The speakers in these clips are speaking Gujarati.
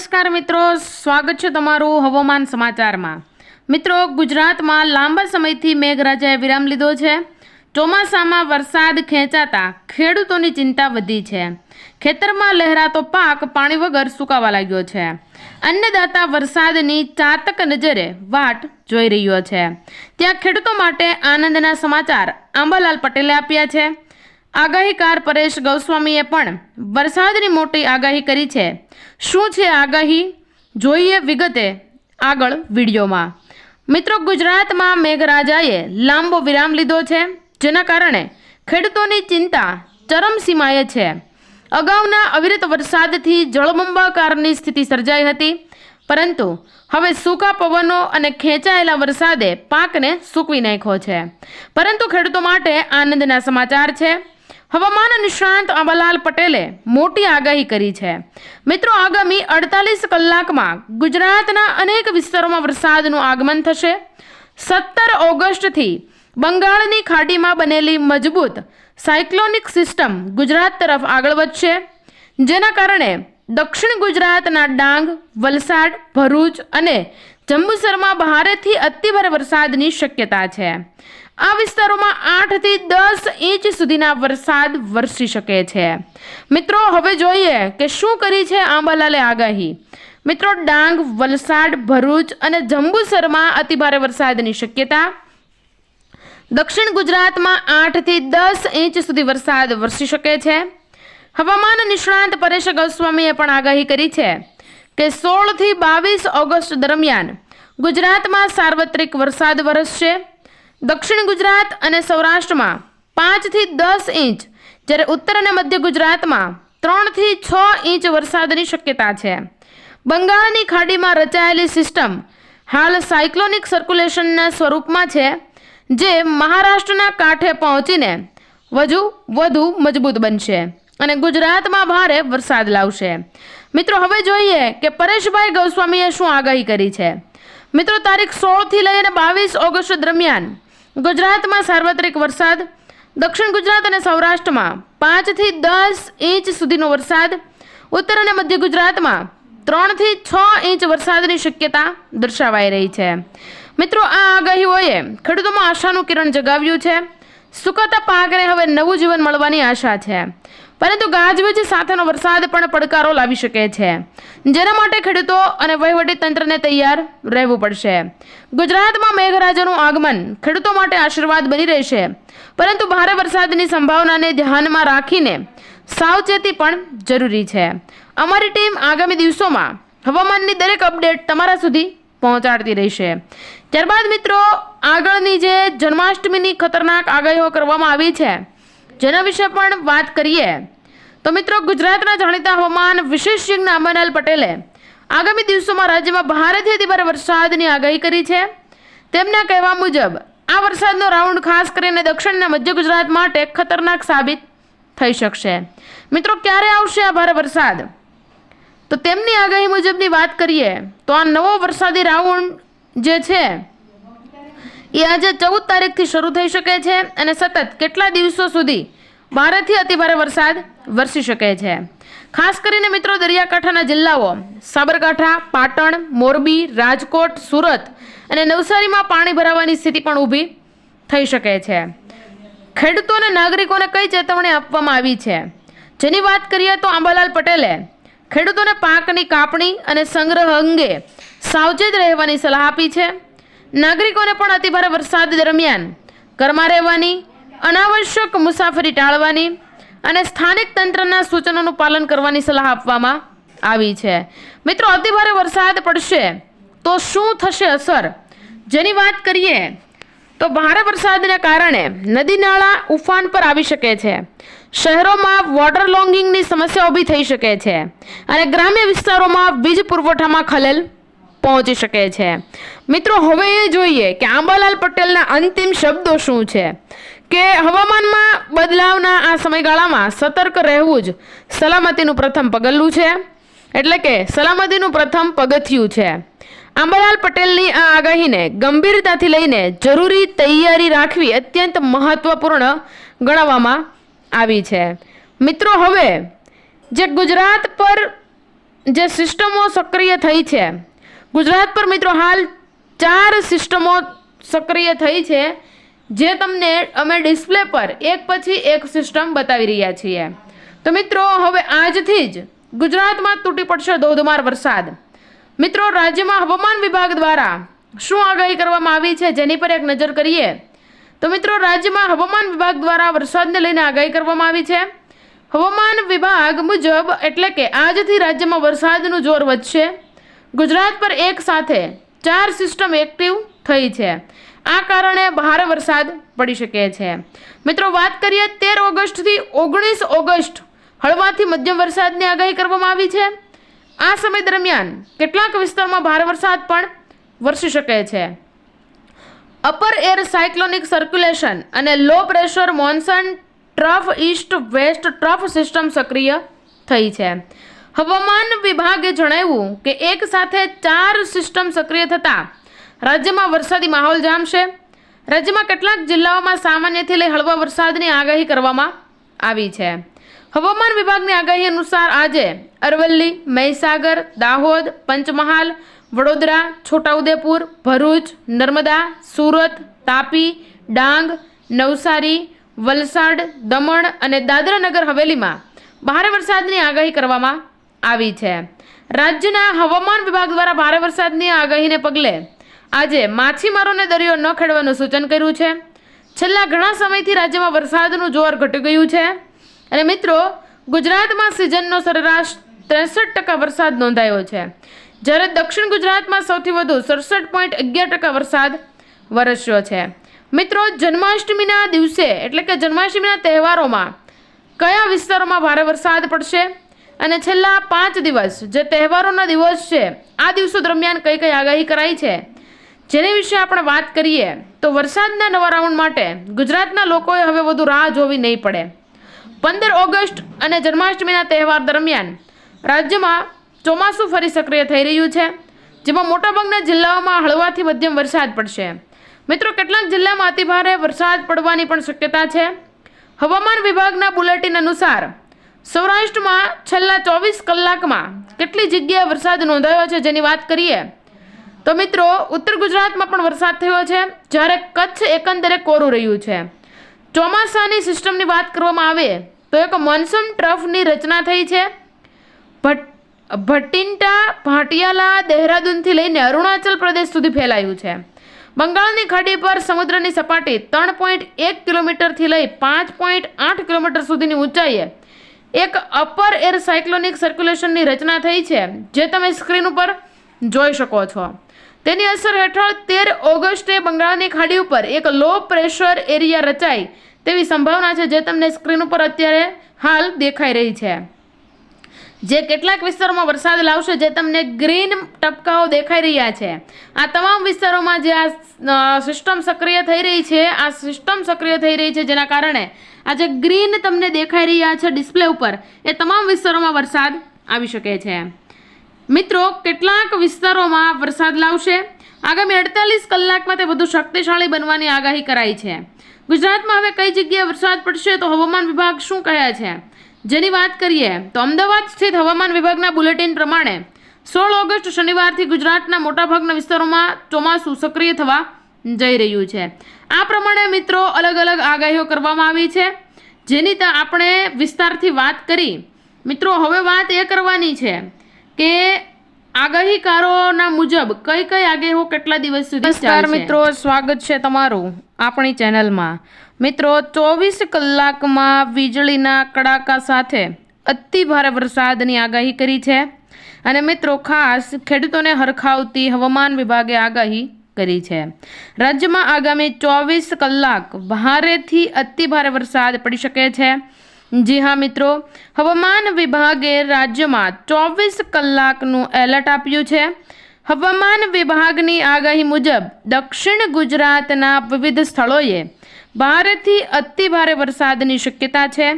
નમસ્કાર મિત્રો, સ્વાગત છે તમારું હવામાન સમાચારમાં. મિત્રો, ગુજરાતમાં લાંબા સમયથી મેઘરાજાએ વિરામ લીધો છે. ચોમાસામાં વરસાદ ખેંચાતા ખેડૂતોની ચિંતા વધી છે. ખેતરમાં લહેરાતો પાક પાણી વગર સુકાવા લાગ્યો છે. અન્નદાતા વરસાદની ચાતક નજરે વાટ જોઈ રહ્યો છે. ત્યાં ખેડૂતો માટે આનંદના સમાચાર આંબાલાલ પટેલે આપ્યા છે. આગાહીકાર પરેશ ગૌસ્વામીએ પણ વરસાદની મોટી આગાહી કરી છે. શું છે આગાહી? જોઈએ વિગતે આગળ વિડીયોમાં. મિત્રો, ગુજરાતમાં મેઘરાજાએ લાંબો વિરામ લીધો છે, જેના કારણે ખેડૂતોની ચિંતા ચરમસીમાએ છે. અગાઉના અવિરત વરસાદથી જળબંબાકારની સ્થિતિ સર્જાઈ હતી, પરંતુ હવે સૂકા પવનો અને ખેંચાયેલા વરસાદે પાકને સૂકવી નાખ્યો છે. પરંતુ ખેડૂતો માટે આનંદના સમાચાર છે. હવામાન નિષ્ણાંત અંબાલાલ પટેલે મોટી આગાહી કરી છે. મિત્રો, આગામી અડતાલીસ કલાકમાં ગુજરાતના અનેક વિસ્તારોમાં વરસાદનું આગમન થશે. સત્તર ઓગસ્ટથી બંગાળની ખાડીમાં બનેલી મજબૂત સાયક્લોનિક સિસ્ટમ ગુજરાત તરફ આગળ વધશે. જેના કારણે દક્ષિણ ગુજરાતના ડાંગ, વલસાડ, ભરૂચ અને જંબુસરમાં ભારેથી અતિભારે વરસાદની શક્યતા છે. આ વિસ્તારોમાં આઠથી દસ ઇંચ સુધીના વરસાદ વરસી શકે છે. મિત્રો, હવે જોઈએ કે શું કરી છે આંબાલાલે આગાહી. મિત્રો, ડાંગ, વલસાડ, ભરૂચ અને જંબુસરમાં અતિભારે વરસાદની શક્યતા. દક્ષિણ ગુજરાતમાં આઠથી દસ ઇંચ સુધી વરસાદ વરસી શકે છે. હવામાન નિષ્ણાંત પરેશ ગોસ્વામીએ પણ આગાહી કરી છે કે સોળથી બાવીસ ઓગસ્ટ દરમિયાન ગુજરાતમાં સાર્વત્રિક વરસાદ વરસશે. દક્ષિણ ગુજરાત અને સૌરાષ્ટ્રમાં પાંચથી દસ ઇંચ, જ્યારે ઉત્તર અને મધ્ય ગુજરાતમાં ત્રણથી છ ઇંચ વરસાદની શક્યતા છે. બંગાળની ખાડીમાં રચાયેલી સિસ્ટમ હાલ સાયક્લોનિક સર્ક્યુલેશનના સ્વરૂપમાં છે, જે મહારાષ્ટ્રના કાંઠે પહોંચીને વધુ વધુ મજબૂત બનશે અને ગુજરાતમાં ભારે વરસાદ લાવશે. મિત્રો, હવે જોઈએ કે પરેશભાઈ ગૌસ્વામીએ શું આગાહી કરી છે. મિત્રો, તારીખ સોળથી લઈને બાવીસ ઓગસ્ટ દરમિયાન ગુજરાતમાં સાર્વત્રિક વરસાદ, દક્ષિણ ગુજરાત અને સૌરાષ્ટ્રમાં પાંચથી દસ ઇંચ સુધીનો વરસાદ, ઉત્તર અને મધ્ય ગુજરાતમાં ત્રણથી છ ઇંચ વરસાદની શક્યતા દર્શાવાઈ રહી છે. મિત્રો, આ આગાહીઓએ ખેડૂતોમાં આશાનું કિરણ જગાવ્યું છે. સુકાતા પાકને હવે નવું જીવન મળવાની આશા છે. પરંતુ ગાજવીજ સાથેનો વરસાદ પણ પડકારો લાવી શકે છે. જેના માટે ખેડૂતો અને વહીવટી તંત્રને તૈયાર રહેવું પડશે. ગુજરાતમાં મેઘરાજાનું આગમન ખેડૂતો માટે આશીર્વાદ બની રહેશે. પરંતુ ભારે વરસાદની સંભાવનાને ધ્યાનમાં રાખીને સાવચેતી પણ જરૂરી છે. અમારી ટીમ આગામી દિવસોમાં હવામાનની દરેક અપડેટ તમારા સુધી પહોંચાડતી રહેશે. ત્યારબાદ મિત્રો, આગળની જે જન્માષ્ટમીની ખતરનાક આગાહીઓ કરવામાં આવી છે જેના વિશે પણ વાત કરીએ, તો મિત્રો ગુજરાતના જાણીતા હવામાન વિશેષજ્ઞ અમરલાલ પટેલે આગામી દિવસોમાં રાજ્યમાં ભારેથી અતિભારે વરસાદની આગાહી કરી છે. તેમના કહેવા મુજબ, આ વરસાદનો રાઉન્ડ ખાસ કરીને દક્ષિણ અને મધ્ય ગુજરાત માટે ખતરનાક સાબિત થઈ શકશે. મિત્રો, ક્યારે આવશે આ ભારે વરસાદ? તો તેમની આગાહી મુજબની વાત કરીએ, તો આ નવો વરસાદી રાઉન્ડ જે છે એ આજે ચૌદ તારીખથી શરૂ થઈ શકે છે અને સતત કેટલા દિવસો સુધી ભારેથી અતિભારે વરસાદ વરસી શકે છે. ખાસ કરીને મિત્રો દરિયાકાંઠાના જિલ્લાઓ સાબરકાંઠા, પાટણ, મોરબી, રાજકોટ, સુરત અને નવસારીમાં પાણી ભરાવાની સ્થિતિ પણ ઊભી થઈ શકે છે. ખેડૂતો અને નાગરિકોને કઈ ચેતવણી આપવામાં આવી છે? જેની વાત કરીએ તો આંબાલાલ પટેલે ખેડૂતોને પાકની કાપણી અને સંગ્રહ અંગે સાવચેત રહેવાની સલાહ આપી છે. નાગરિકોને પણ અતિભારે વરસાદ દરમિયાન ઘરમાં રહેવાની, અનાવશ્યક મુસાફરી ટાળવાની અને સ્થાનિક તંત્રના સૂચનોનું પાલન કરવાની સલાહ આપવામાં આવી છે. મિત્રો, અતિભારે વરસાદ પડશે તો શું થશે અસર? જેની વાત કરીએ તો ભારે વરસાદને કારણે નદી નાળા ઉફાન પર આવી શકે છે. શહેરોમાં વોટર લોંગિંગની સમસ્યા ઊભી થઈ શકે છે. અને ગ્રામ્ય વિસ્તારોમાં વીજ પુરવઠામાં ખલેલ પહોંચી શકે છે. મિત્રો, હવે એ જોઈએ કે આંબાલાલ પટેલના અંતિમ શબ્દો શું છે? કે હવામાનમાં બદલાવના આ સમયગાળામાં સતર્ક રહેવું જ સલામતીનું પ્રથમ પગલું છે, એટલે કે સલામતીનું પ્રથમ પગથિયું છે. આંબાલાલ પટેલની આ આગાહીને ગંભીરતાથી લઈને જરૂરી તૈયારી રાખવી અત્યંત મહત્વપૂર્ણ ગણવામાં આવી છે. મિત્રો, હવે જે ગુજરાત પર જે સિસ્ટમો સક્રિય થઈ છે ગુજરાત પર મિત્રો હાલ ચાર સિસ્ટમો સક્રિય થઈ છે, જે તમને અમે ડિસ્પ્લે પર એક પછી એક સિસ્ટમ બતાવી રહ્યા છીએ. તો મિત્રો, હવે આજથી જ ગુજરાતમાં તૂટી પડશે ધોધમાર વરસાદ. મિત્રો, રાજ્યમાં હવામાન વિભાગ દ્વારા શું આગાહી કરવામાં આવી છે જેની પર એક નજર કરીએ, તો મિત્રો, રાજ્યમાં હવામાન વિભાગ દ્વારા વરસાદને લઈને આગાહી કરવામાં આવી છે. હવામાન વિભાગ મુજબ, એટલે કે આજથી રાજ્યમાં વરસાદનું જોર વધશે. ગુજરાત પર એક સાથે ચાર સિસ્ટમ એક્ટિવ થઈ છે. આ કારણે ભારે વરસાદ પડી શકે છે. મિત્રો, વાત કરીએ તેર ઓગસ્ટથી ઓગણીસ ઓગસ્ટ હળવાથી મધ્યમ વરસાદની આગાહી કરવામાં આવી છે. આ સમય દરમિયાન કેટલાક વિસ્તારમાં ભારે વરસાદ પણ વરસી શકે છે. અપર એર સાયક્લોનિક સર્ક્યુલેશન અને low pressure monsoon trough east west trough system સક્રિય થઈ છે. હવામાન વિભાગે જણાવ્યું કે એક સાથે ચાર સિસ્ટમ સક્રિય થતાં રાજ્યમાં વરસાદી માહોલ જામશે. રાજ્યમાં કેટલાક જિલ્લાઓમાં સામાન્યથી લઈ હળવા વરસાદની આગાહી કરવામાં આવી છે. હવામાન વિભાગની આગાહી અનુસાર આજે અરવલ્લી, મહીસાગર, દાહોદ, પંચમહાલ, વડોદરા, છોટાઉદેપુર, ભરૂચ, નર્મદા, સુરત, તાપી, ડાંગ, નવસારી, વલસાડ, દમણ અને દાદરા નગર હવેલીમાં ભારે વરસાદની આગાહી કરવામાં આવી છે. રાજ્યના હવામાન વિભાગ દ્વારા ભારે વરસાદની આગાહીને પગલે આજે માછીમારોને દરિયો ન ખેડવાનું સૂચન કર્યું છે. છેલ્લા ઘણા સમયથી રાજ્યમાં વરસાદનું જોર ઘટી ગયું છે. અને મિત્રો, ગુજરાતમાં સિઝનનો સરેરાશ ત્રેસઠ ટકા વરસાદ નોંધાયો છે. જ્યારે દક્ષિણ ગુજરાતમાં સૌથી વધુ સડસઠ પોઈન્ટ અગિયાર ટકા વરસાદ વરસ્યો છે. મિત્રો, જન્માષ્ટમીના દિવસે એટલે કે જન્માષ્ટમીના તહેવારોમાં કયા વિસ્તારોમાં ભારે વરસાદ પડશે? અને છેલ્લા પાંચ દિવસ જે તહેવારોના દિવસ છે, આ દિવસો દરમિયાન કઈ કઈ આગાહી કરાઈ છે? જેની વિશે આપણે વાત કરીએ, તો વરસાદના નવા રાઉન્ડ માટે ગુજરાતના લોકોએ હવે વધુ રાહ જોવી નહીં પડે. પંદર ઓગસ્ટ અને જન્માષ્ટમીના તહેવાર દરમિયાન રાજ્યમાં ચોમાસું ફરી સક્રિય થઈ રહ્યું છે, જેમાં મોટાભાગના જિલ્લાઓમાં હળવાથી મધ્યમ વરસાદ પડશે. મિત્રો, કેટલાક જિલ્લામાં અતિભારે વરસાદ પડવાની પણ શક્યતા છે. હવામાન વિભાગના બુલેટિન અનુસાર સૌરાષ્ટ્રમાં છેલ્લા ચોવીસ કલાકમાં કેટલી જગ્યાએ વરસાદ નોંધાયો છે જેની વાત કરીએ? તો મિત્રો, ઉત્તર ગુજરાતમાં પણ વરસાદ થયો છે, જ્યારે કચ્છ એકંદરે કોરું રહ્યું છે. ચોમાસાની સિસ્ટમની વાત કરવામાં આવે, તો એક મોન્સૂન ટ્રફની રચના થઈ છે. ભટ, ભટિંટા, ભાટિયાલા, દહેરાદૂનથી લઈને અરુણાચલ પ્રદેશ સુધી ફેલાયું છે. બંગાળની ખાડી પર સમુદ્રની સપાટી ત્રણ પોઈન્ટ એક કિલોમીટરથી લઈ પાંચ પોઈન્ટ આઠ કિલોમીટર સુધીની ઊંચાઈએ એક અપર એર સાયક્લોનિક સર્ક્યુલેશનની રચના થઈ છે, જે તમે સ્ક્રીન ઉપર જોઈ શકો છો. તેની અસર હેઠળ તેર ઓગસ્ટે બંગાળની ખાડી ઉપર એક લો પ્રેશર એરિયા રચાય તેવી સંભાવના છે, જે તમને સ્ક્રીન ઉપર અત્યારે હાલ દેખાઈ રહી છે. જે કેટલાક વિસ્તારોમાં વરસાદ લાવશે જે તમને ગ્રીન ટપકાઓ દેખાઈ રહ્યા છે. આ તમામ વિસ્તારોમાં જે આ સિસ્ટમ સક્રિય થઈ રહી છે, આ સિસ્ટમ સક્રિય થઈ રહી છે જેના કારણે આ જે ગ્રીન તમને દેખાઈ રહ્યા છે ડિસ્પ્લે ઉપર. એ તમામ વિસ્તારોમાં વરસાદ આવી શકે છે. મિત્રો, કેટલાક વિસ્તારોમાં વરસાદ લાવશે. આગામી અડતાલીસ કલાકમાં તે વધુ શક્તિશાળી બનવાની આગાહી કરાઈ છે. ગુજરાતમાં હવે કઈ જગ્યાએ વરસાદ પડશે તો હવામાન વિભાગ શું કહે છે? જેની વાત કરીએ તો અમદાવાદ સ્થિત હવામાન વિભાગના બુલેટિન પ્રમાણે સોળ ઓગસ્ટ શનિવારથી ગુજરાતના મોટાભાગના વિસ્તારોમાં ચોમાસું સક્રિય થવા જઈ રહ્યું છે. આ પ્રમાણે મિત્રો અલગ અલગ આગાહીઓ કરવામાં આવી છે. જેની ત આપણે વિસ્તારથી વાત કરી. મિત્રો હવે વાત એ કરવાની છે કે આગાહીકારોના મુજબ કઈ કઈ આગાહીઓ કેટલા દિવસ સુધી મિત્રો સ્વાગત છે તમારું આપણી ચેનલમાં. મિત્રો, ચોવીસ કલાકમાં વીજળીના કડાકા સાથે અતિ ભારે વરસાદની આગાહી કરી છે. અને મિત્રો, ખાસ ખેડૂતોને હરખાવતી હવામાન વિભાગે આગાહી કરી છે. રાજ્યમાં આગામી ચોવીસ કલાક ભારેથી અતિ ભારે વરસાદ પડી શકે છે. જી હા, મિત્રો, હવામાન વિભાગે રાજ્યમાં ચોવીસ કલાકનું એલર્ટ આપ્યું છે. હવામાન વિભાગની આગાહી મુજબ દક્ષિણ ગુજરાતના વિવિધ સ્થળોએ ભારેથી અતિ ભારે વરસાદની શક્યતા છે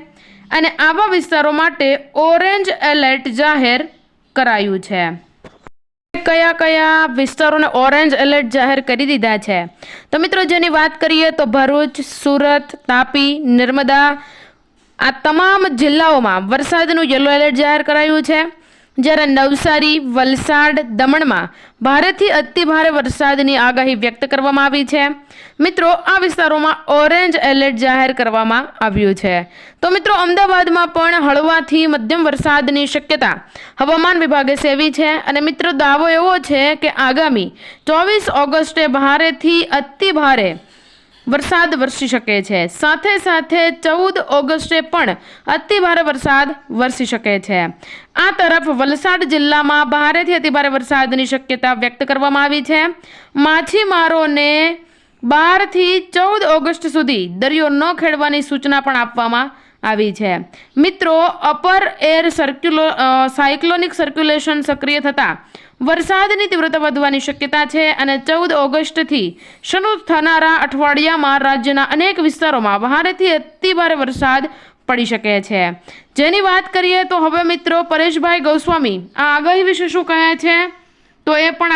અને આવા વિસ્તારો માટે ઓરેન્જ એલર્ટ જાહેર કરાયું છે. કયા કયા વિસ્તારોને ઓરેન્જ એલર્ટ જાહેર કરી દીધા છે? તો મિત્રો, જેની વાત કરીએ તો ભરૂચ, સુરત, તાપી, નર્મદા આ તમામ જિલ્લાઓમાં વરસાદનું યલો એલર્ટ જાહેર કરાયું છે. જ્યારે નવસારી, વલસાડ દમણમાં ભારેથી અતિ ભારે વરસાદની આગાહી વ્યક્ત કરવામાં આવી છે. મિત્રો, આ વિસ્તારોમાં ઓરેન્જ એલર્ટ જાહેર કરવામાં આવ્યું છે. તો મિત્રો, અમદાવાદમાં પણ હળવાથી મધ્યમ વરસાદની શક્યતા હવામાન વિભાગે સેવી છે. અને મિત્રો, દાવો એવો છે કે આગામી ચોવીસ ઓગસ્ટે ભારેથી અતિ ભારે વરસાદ વરસી શકે છે. સાથે સાથે ચૌદ ઓગસ્ટે પણ અતિભારે વરસાદ વરસી શકે છે. આ તરફ વલસાડ જિલ્લામાં ભારેથી અતિભારે વરસાદની શક્યતા વ્યક્ત કરવામાં આવી છે. માછીમારોને બારથી ચૌદ ઓગસ્ટ સુધી દરિયો ન ખેડવાની સૂચના પણ આપવામાં આવી છે. મિત્રો અપર એર સર્ક્યુલો સાયક્લોનિક સર્ક્યુલેશન સક્રિય થતાં વરસાદની તીવ્રતા વધવાની શક્યતા છે અને ચૌદ ઓગસ્ટથી શરૂ થનારા અઠવાડિયામાં રાજ્યના અનેક વિસ્તારોમાં ભારેથી અતિભારે વરસાદ પડી શકે છે. જેની વાત કરીએ તો હવે મિત્રો, પરેશભાઈ ગોસ્વામી, આ આગાહી વિશે શું કહે છે? તો એ પણ